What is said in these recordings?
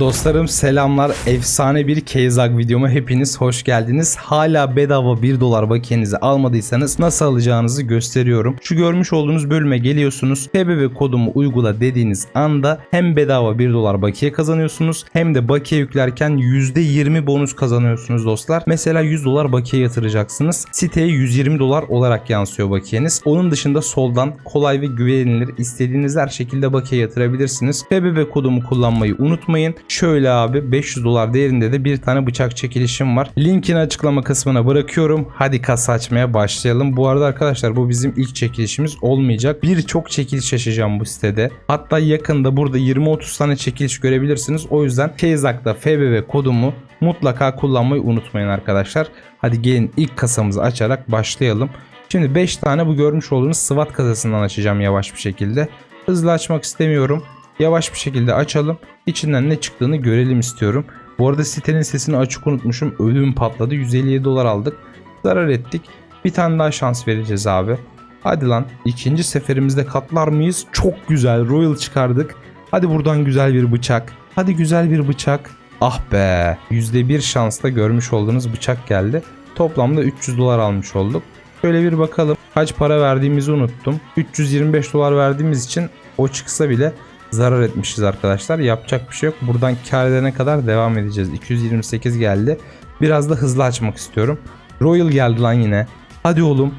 Dostlarım selamlar. Efsane bir Keyzag videoma hepiniz hoş geldiniz. Hala bedava 1 dolar bakiyenizi almadıysanız nasıl alacağınızı gösteriyorum. Şu görmüş olduğunuz bölüme geliyorsunuz. TBB kodumu uygula dediğiniz anda hem bedava 1 dolar bakiye kazanıyorsunuz hem de bakiye yüklerken %20 bonus kazanıyorsunuz dostlar. Mesela 100 dolar bakiye yatıracaksınız. Siteye 120 dolar olarak yansıyor bakiyeniz. Onun dışında soldan kolay ve güvenilir istediğiniz her şekilde bakiye yatırabilirsiniz. TBB kodumu kullanmayı unutmayın. Şöyle abi 500 dolar değerinde de bir tane bıçak çekilişim var. Linkini açıklama kısmına bırakıyorum. Hadi kasa açmaya başlayalım. Bu arada arkadaşlar bu bizim ilk çekilişimiz olmayacak. Birçok çekiliş açacağım bu sitede. Hatta yakında burada 20-30 tane çekiliş görebilirsiniz. O yüzden Keyzak'ta FBB kodumu mutlaka kullanmayı unutmayın arkadaşlar. Hadi gelin ilk kasamızı açarak başlayalım. Şimdi 5 tane bu görmüş olduğunuz SWAT kasasından açacağım yavaş bir şekilde. Hızlı açmak istemiyorum. Yavaş bir şekilde açalım. İçinden ne çıktığını görelim istiyorum. Bu arada sitenin sesini açık unutmuşum. Ödüm patladı. 157 dolar aldık. Zarar ettik. Bir tane daha şans vereceğiz abi. Hadi lan. ikinci seferimizde katlar mıyız? Çok güzel. Royal çıkardık. Hadi buradan güzel bir bıçak. Hadi güzel bir bıçak. Ah be. %1 şansla görmüş olduğunuz bıçak geldi. Toplamda 300 dolar almış olduk. Şöyle bir bakalım. Kaç para verdiğimizi unuttum. 325 dolar verdiğimiz için o çıksa bile zarar etmişiz arkadaşlar. Yapacak bir şey yok. Buradan kar edene kadar devam edeceğiz. 228 geldi. Biraz da hızlı açmak istiyorum. Royal geldi lan yine. Hadi oğlum.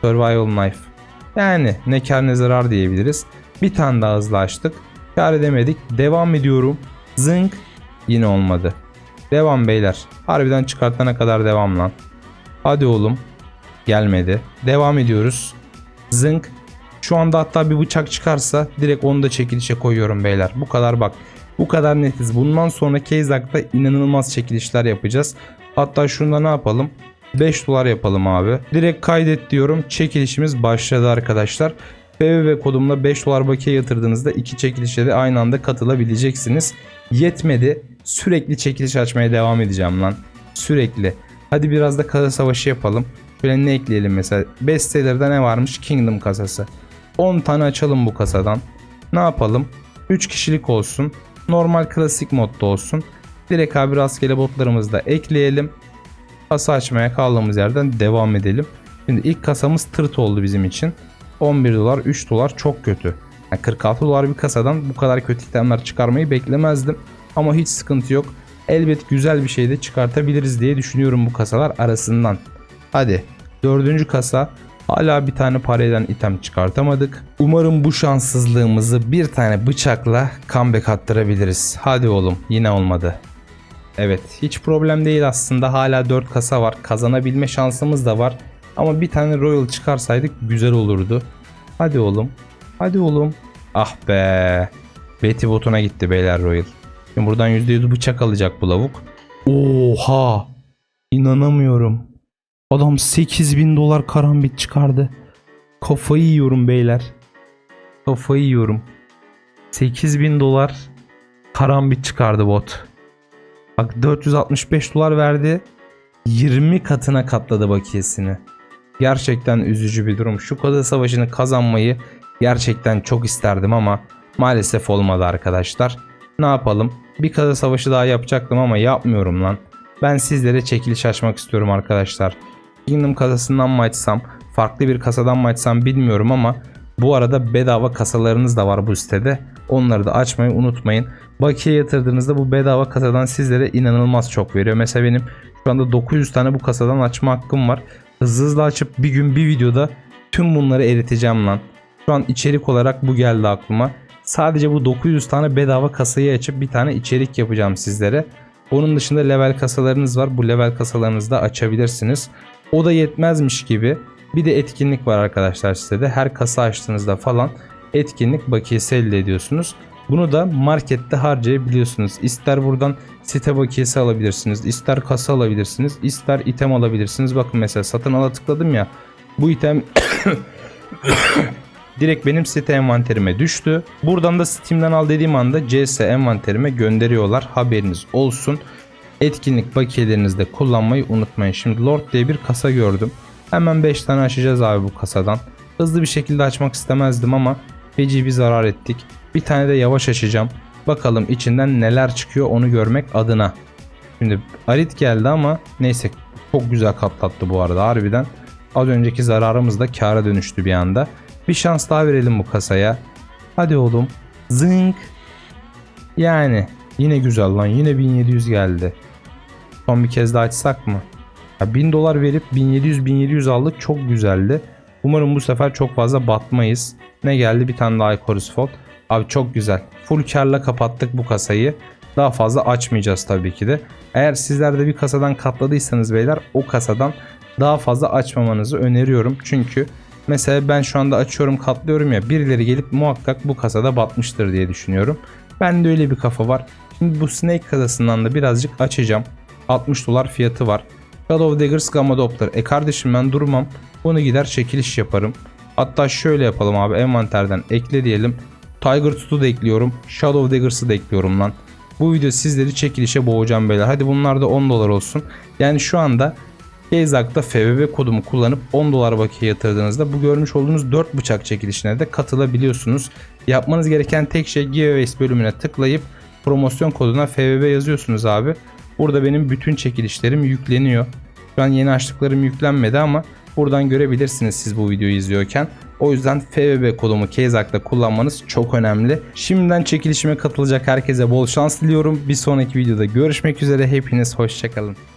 Survival Knife. Yani ne kar ne zarar diyebiliriz. Bir tane daha hızlı açtık. Kar edemedik. Devam ediyorum. Zınk. Yine olmadı. Devam beyler. Harbiden çıkartana kadar devam lan. Hadi oğlum. Gelmedi. Devam ediyoruz. Zınk. Şu anda hatta bir bıçak çıkarsa direkt onu da çekilişe koyuyorum beyler. Bu kadar bak. Bu kadar netiz. Bundan sonra Keyzak'ta inanılmaz çekilişler yapacağız. Hatta şunda ne yapalım? 5 dolar yapalım abi. Direkt kaydet diyorum. Çekilişimiz başladı arkadaşlar. BBB kodumla 5 dolar bakiye yatırdığınızda iki çekilişe de aynı anda katılabileceksiniz. Yetmedi. Sürekli çekiliş açmaya devam edeceğim lan. Sürekli. Hadi biraz da kasa savaşı yapalım. Şöyle ne ekleyelim mesela. Bestseller'da ne varmış? Kingdom kasası. 10 tane açalım bu kasadan. Ne yapalım? 3 kişilik olsun. Normal klasik modda olsun. Direkt abi rastgele botlarımızı da ekleyelim. Kasa açmaya kaldığımız yerden devam edelim. Şimdi ilk kasamız tırt oldu bizim için. 11 dolar 3 dolar çok kötü. Yani 46 dolar bir kasadan bu kadar kötü itemler çıkarmayı beklemezdim. Ama hiç sıkıntı yok. Elbet güzel bir şey de çıkartabiliriz diye düşünüyorum bu kasalar arasından. Hadi dördüncü kasa Hala bir tane parayla item çıkartamadık. Umarım bu şanssızlığımızı bir tane bıçakla comeback attırabiliriz. Hadi oğlum yine olmadı. Evet hiç problem değil aslında hala 4 kasa var. Kazanabilme şansımız da var. Ama bir tane Royal çıkarsaydık güzel olurdu. Hadi oğlum. Hadi oğlum. Ah be. Betty botuna gitti beyler Royal. Şimdi buradan %100 bıçak alacak bu lavuk. Oha. İnanamıyorum. Adam 8000 dolar karambit çıkardı. Kafayı yiyorum beyler. Kafayı yiyorum. 8000 dolar karambit çıkardı bot. Bak 465 dolar verdi. 20 katına katladı bakiyesini. Gerçekten üzücü bir durum. Şu kasa savaşını kazanmayı gerçekten çok isterdim ama maalesef olmadı arkadaşlar. Ne yapalım? Bir kasa savaşı daha yapacaktım ama yapmıyorum lan. Ben sizlere çekiliş açmak istiyorum arkadaşlar. Kingdom kasasından mı açsam, farklı bir kasadan mı açsam bilmiyorum ama bu arada bedava kasalarınız da var bu sitede. Onları da açmayı unutmayın. Bakiye yatırdığınızda bu bedava kasadan sizlere inanılmaz çok veriyor. Mesela benim şu anda 900 tane bu kasadan açma hakkım var. Hızlı hızlı açıp bir gün bir videoda tüm bunları eriteceğim lan. Şu an içerik olarak bu geldi aklıma. Sadece bu 900 tane bedava kasayı açıp bir tane içerik yapacağım sizlere. Onun dışında level kasalarınız var. Bu level kasalarınızı da açabilirsiniz. O da yetmezmiş gibi bir de etkinlik var arkadaşlar sitede. Her kasa açtığınızda falan etkinlik bakiyesi elde ediyorsunuz. Bunu da markette harcayabiliyorsunuz. İster buradan site bakiyesi alabilirsiniz, ister kasa alabilirsiniz, ister item alabilirsiniz. Bakın mesela satın ala tıkladım ya. Bu item direkt benim site envanterime düştü. Buradan da Steam'den al dediğim anda CS envanterime gönderiyorlar. Haberiniz olsun. Etkinlik bakiyelerinizde kullanmayı unutmayın. Şimdi Lord diye bir kasa gördüm. Hemen 5 tane açacağız abi bu kasadan. Hızlı bir şekilde açmak istemezdim ama feci bir zarar ettik. Bir tane de yavaş açacağım. Bakalım içinden neler çıkıyor onu görmek adına. Şimdi Arit geldi ama neyse çok güzel katlattı bu arada harbiden. Az önceki zararımız da kâra dönüştü bir anda. Bir şans daha verelim bu kasaya. Hadi oğlum. Zınk. Yani yine güzel lan yine 1700 geldi. Son bir kez daha açsak mı? Ya 1000 dolar verip 1700-1700 aldık çok güzeldi. Umarım bu sefer çok fazla batmayız. Ne geldi bir tane daha Icarus Fold. Abi çok güzel. Full karla kapattık bu kasayı. Daha fazla açmayacağız tabii ki de. Eğer sizler de bir kasadan katladıysanız beyler o kasadan daha fazla açmamanızı öneriyorum. Çünkü mesela ben şu anda açıyorum katlıyorum ya birileri gelip muhakkak bu kasada batmıştır diye düşünüyorum. Ben de öyle bir kafa var. Şimdi bu Snake kasasından da birazcık açacağım. 60 dolar fiyatı var. Shadow Daggers Gamma Doppler. E kardeşim ben durmam. Bunu gider çekiliş yaparım. Hatta şöyle yapalım abi envanterden ekle diyelim. Tiger Tooth'u da ekliyorum. Shadow Daggers'ı da ekliyorum lan. Bu video sizleri çekilişe boğacağım beyler. Hadi bunlar da 10 dolar olsun. Yani şu anda Keyzak'ta FBB kodumu kullanıp 10 dolar bakiye yatırdığınızda bu görmüş olduğunuz 4 bıçak çekilişine de katılabiliyorsunuz. Yapmanız gereken tek şey Giveaways bölümüne tıklayıp promosyon koduna FBB yazıyorsunuz abi. Burada benim bütün çekilişlerim yükleniyor. Şu an yeni açtıklarım yüklenmedi ama buradan görebilirsiniz siz bu videoyu izliyorken. O yüzden FBB kodumu Keyzak'ta kullanmanız çok önemli. Şimdiden çekilişime katılacak herkese bol şans diliyorum. Bir sonraki videoda görüşmek üzere. Hepiniz hoşçakalın.